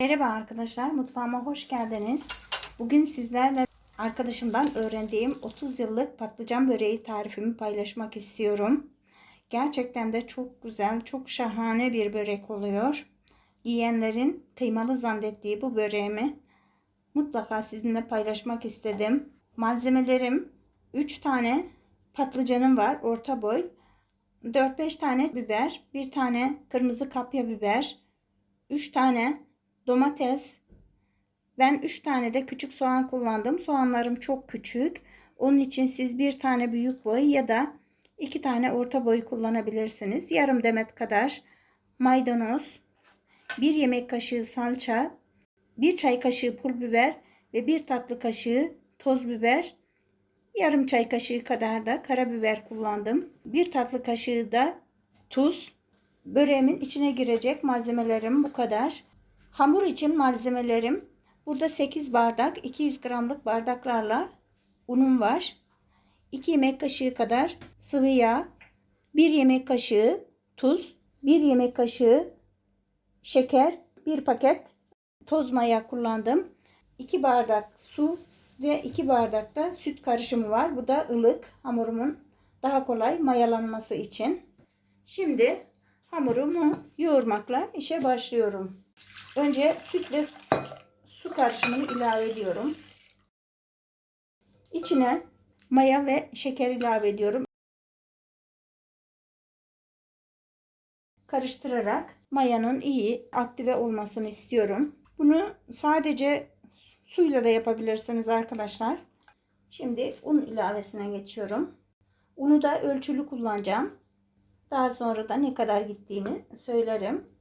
Merhaba arkadaşlar, mutfağıma hoş geldiniz. Bugün sizlerle arkadaşımdan öğrendiğim 30 yıllık patlıcan böreği tarifimi paylaşmak istiyorum. Gerçekten de çok güzel, çok şahane bir börek oluyor. Yiyenlerin kıymalı zannettiği bu böreğimi mutlaka sizinle paylaşmak istedim. Malzemelerim 3 tane patlıcanım var, orta boy. 4-5 tane biber, 1 tane kırmızı kapya biber, 3 tane domates. Ben 3 tane de küçük soğan kullandım. Soğanlarım çok küçük. Onun için siz bir tane büyük boy ya da iki tane orta boy kullanabilirsiniz. Yarım demet kadar maydanoz, bir yemek kaşığı salça, bir çay kaşığı pul biber ve bir tatlı kaşığı toz biber, yarım çay kaşığı kadar da karabiber kullandım. Bir tatlı kaşığı da tuz. Böreğimin içine girecek malzemelerim bu kadar. Hamur için malzemelerim burada 8 bardak 200 gramlık bardaklarla unum var. 2 yemek kaşığı kadar sıvı yağ, 1 yemek kaşığı tuz, 1 yemek kaşığı şeker, 1 paket toz maya kullandım. 2 bardak su ve 2 bardak da süt karışımı var. Bu da ılık hamurumun daha kolay mayalanması için. Şimdi hamurumu yoğurmakla işe başlıyorum. Önce sütle su karışımını ilave ediyorum. İçine maya ve şeker ilave ediyorum. Karıştırarak mayanın iyi aktive olmasını istiyorum. Bunu sadece suyla da yapabilirsiniz arkadaşlar. Şimdi un ilavesine geçiyorum. Unu da ölçülü kullanacağım. Daha sonra da ne kadar gittiğini söylerim.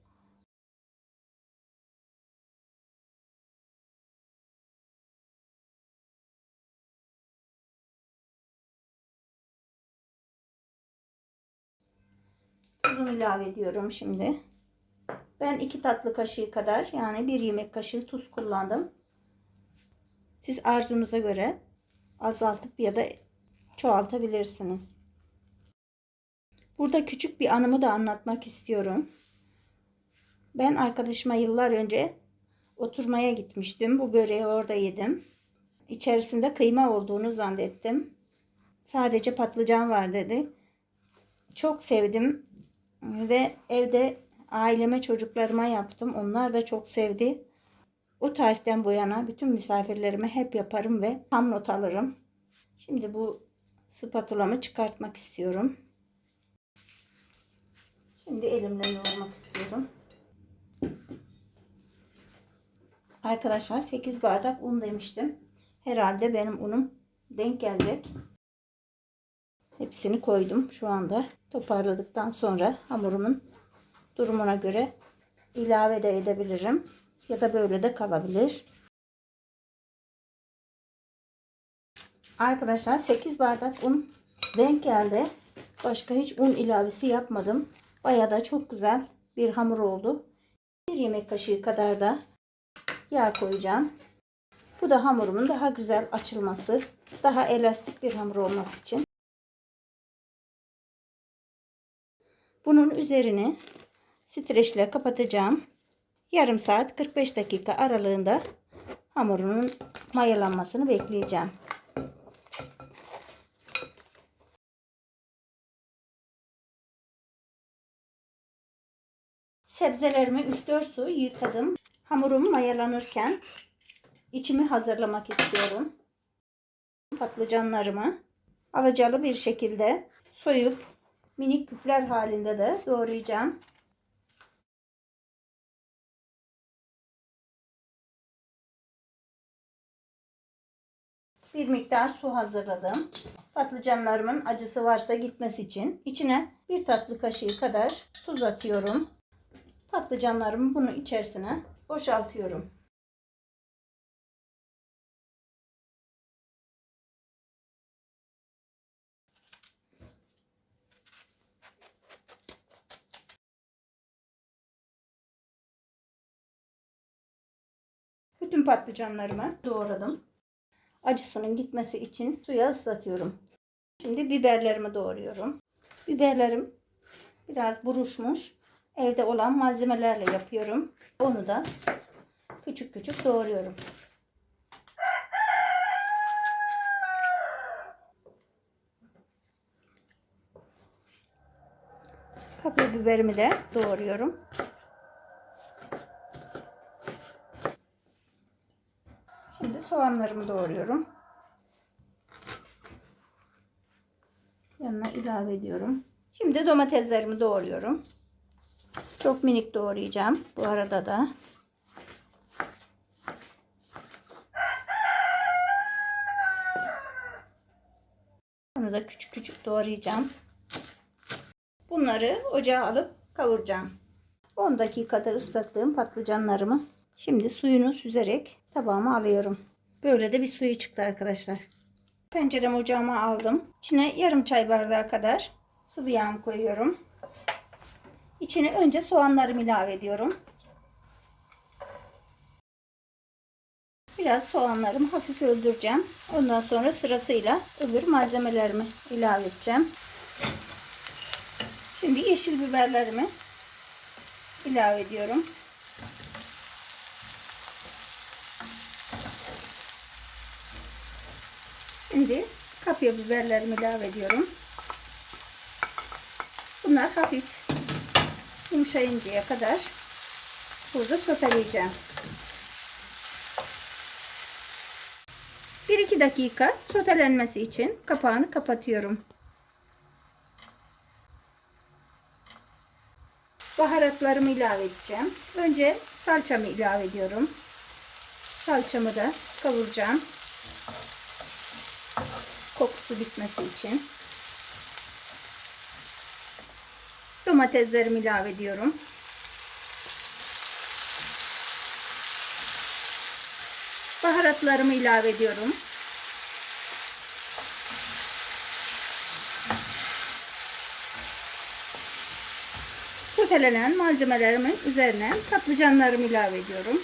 Tuzunu ilave ediyorum şimdi. Ben iki tatlı kaşığı kadar yani bir yemek kaşığı tuz kullandım. Siz arzunuza göre azaltıp ya da çoğaltabilirsiniz. Burada küçük bir anımı da anlatmak istiyorum. Ben arkadaşıma yıllar önce oturmaya gitmiştim. Bu böreği orada yedim. İçerisinde kıyma olduğunu zannettim. Sadece patlıcan var dedi. Çok sevdim ve evde aileme çocuklarıma yaptım. Onlar da çok sevdi. O tarihten bu yana bütün misafirlerime hep yaparım ve tam not alırım. Şimdi bu spatulamı çıkartmak istiyorum. Şimdi elimle yoğurmak istiyorum. Arkadaşlar 8 bardak un demiştim. Herhalde benim unum denk gelecek. Hepsini koydum şu anda. Toparladıktan sonra hamurumun durumuna göre ilave de edebilirim. Ya da böyle de kalabilir. Arkadaşlar 8 bardak un denk geldi. Başka hiç un ilavesi yapmadım. Baya da çok güzel bir hamur oldu. Bir yemek kaşığı kadar da yağ koyacağım. Bu da hamurumun daha güzel açılması, daha elastik bir hamur olması için. Bunun üzerini streçle kapatacağım. Yarım saat 45 dakika aralığında hamurunun mayalanmasını bekleyeceğim. Sebzelerimi 3-4 su yıkadım. Hamurum mayalanırken içimi hazırlamak istiyorum. Patlıcanlarımı alacalı bir şekilde soyup minik küfler halinde de doğrayacağım. Bir miktar su hazırladım. Patlıcanlarımın acısı varsa gitmesi için içine bir tatlı kaşığı kadar tuz atıyorum. Patlıcanlarımı bunu içerisine boşaltıyorum. Patlıcanlarımı doğradım. Acısının gitmesi için suya ıslatıyorum. Şimdi biberlerimi doğruyorum. Biberlerim biraz buruşmuş. Evde olan malzemelerle yapıyorum. Onu da küçük küçük doğruyorum. Kapya biberimi de doğruyorum. Şimdi soğanlarımı doğruyorum. Yanına ilave ediyorum. Şimdi domateslerimi doğruyorum. Çok minik doğrayacağım bu arada da. Bunu da küçük küçük doğrayacağım. Bunları ocağa alıp kavuracağım. 10 dakikadır ıslattığım patlıcanlarımı şimdi suyunu süzerek tabağıma alıyorum. Böyle de bir suyu çıktı arkadaşlar. Tencerem ocağıma aldım. İçine yarım çay bardağı kadar sıvı yağ koyuyorum. İçine önce soğanlarımı ilave ediyorum. Biraz soğanlarımı hafif öldüreceğim. Ondan sonra sırasıyla öbür malzemelerimi ilave edeceğim. Şimdi yeşil biberlerimi ilave ediyorum. Şimdi kapya biberlerimi ilave ediyorum. Bunlar hafif yumuşayıncaya kadar burada soteleyeceğim. 1-2 dakika sotelenmesi için kapağını kapatıyorum. Baharatlarımı ilave edeceğim. Önce salçamı ilave ediyorum. Salçamı da kavuracağım. Kokusu bitmesi için. Domateslerimi ilave ediyorum. Baharatlarımı ilave ediyorum. Sotelenen malzemelerimin üzerine patlıcanlarımı ilave ediyorum.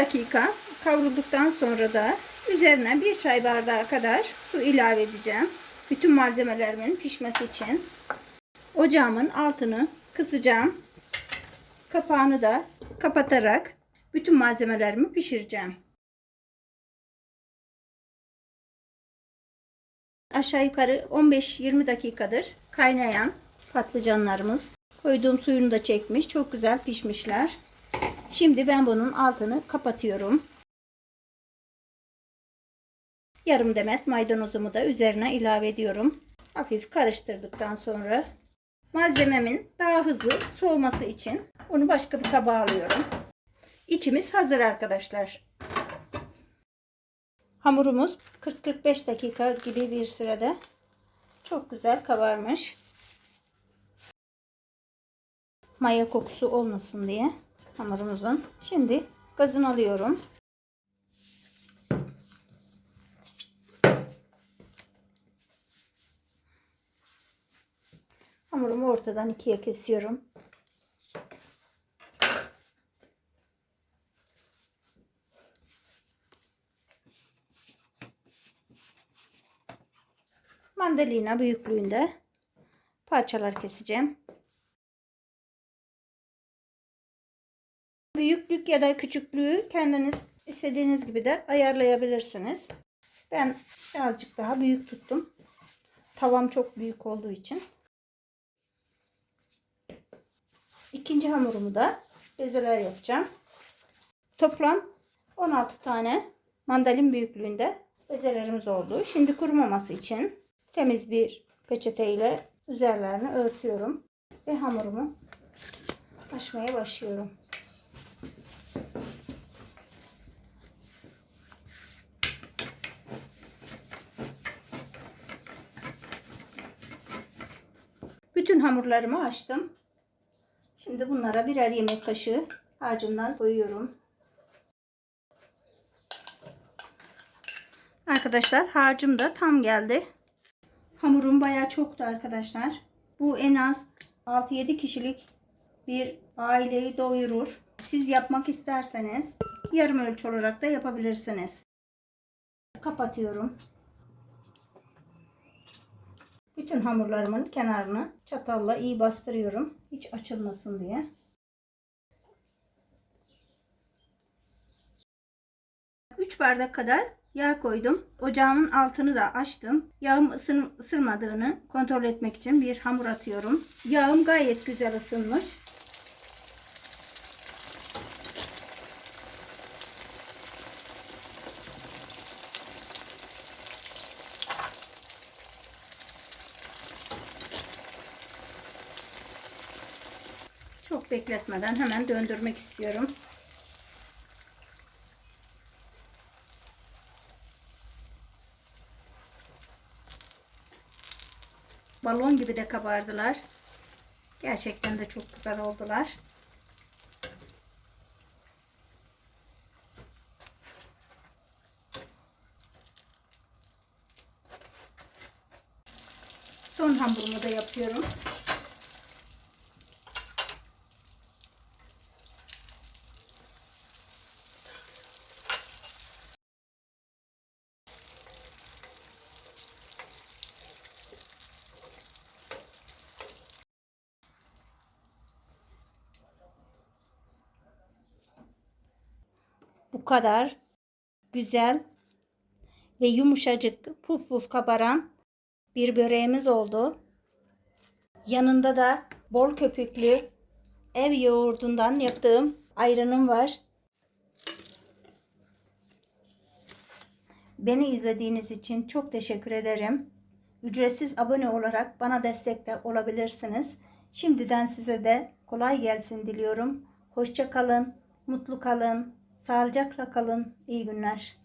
Dakika kavrulduktan sonra da üzerine bir çay bardağı kadar su ilave edeceğim. Bütün malzemelerimin pişmesi için. Ocağımın altını kısacağım. Kapağını da kapatarak bütün malzemelerimi pişireceğim. Aşağı yukarı 15-20 dakikadır kaynayan patlıcanlarımız. Koyduğum suyunu da çekmiş. Çok güzel pişmişler. Şimdi ben bunun altını kapatıyorum. Yarım demet maydanozumu da üzerine ilave ediyorum. Hafif karıştırdıktan sonra malzememin daha hızlı soğuması için onu başka bir tabağa alıyorum. İçimiz hazır arkadaşlar. Hamurumuz 40-45 dakika gibi bir sürede çok güzel kabarmış. Maya kokusu olmasın diye hamurumuzun. Şimdi gazını alıyorum. Hamurumu ortadan ikiye kesiyorum. Mandalina büyüklüğünde parçalar keseceğim. Ya da küçüklüğü kendiniz istediğiniz gibi de ayarlayabilirsiniz. Ben birazcık daha büyük tuttum. Tavam çok büyük olduğu için. İkinci hamurumu da bezeler yapacağım. Toplam 16 tane mandalin büyüklüğünde bezelerimiz oldu. Şimdi kurumaması için temiz bir peçete ile üzerlerini örtüyorum ve hamurumu açmaya başlıyorum. Bütün hamurlarımı açtım. Şimdi bunlara birer yemek kaşığı harcımdan koyuyorum. Arkadaşlar harcım da tam geldi. Hamurum bayağı çoktu arkadaşlar. Bu en az 6-7 kişilik bir aileyi doyurur. Siz yapmak isterseniz yarım ölçü olarak da yapabilirsiniz. Kapatıyorum. Bütün hamurlarımın kenarını çatalla iyi bastırıyorum. Hiç açılmasın diye. Bardak kadar yağ koydum. Ocağımın altını da açtım. Yağım ısın, ısırmadığını kontrol etmek için bir hamur atıyorum. Yağım gayet güzel ısınmış. Çok bekletmeden hemen döndürmek istiyorum. Balon gibi de kabardılar. Gerçekten de çok güzel oldular. Son hamburumu da yapıyorum. Bu kadar güzel ve yumuşacık puf puf kabaran bir böreğimiz oldu. Yanında da bol köpüklü ev yoğurdundan yaptığım ayranım var. Beni izlediğiniz için çok teşekkür ederim. Ücretsiz abone olarak bana destek de olabilirsiniz. Şimdiden size de kolay gelsin diliyorum. Hoşça kalın, mutlu kalın, sağlıcakla kalın. İyi günler.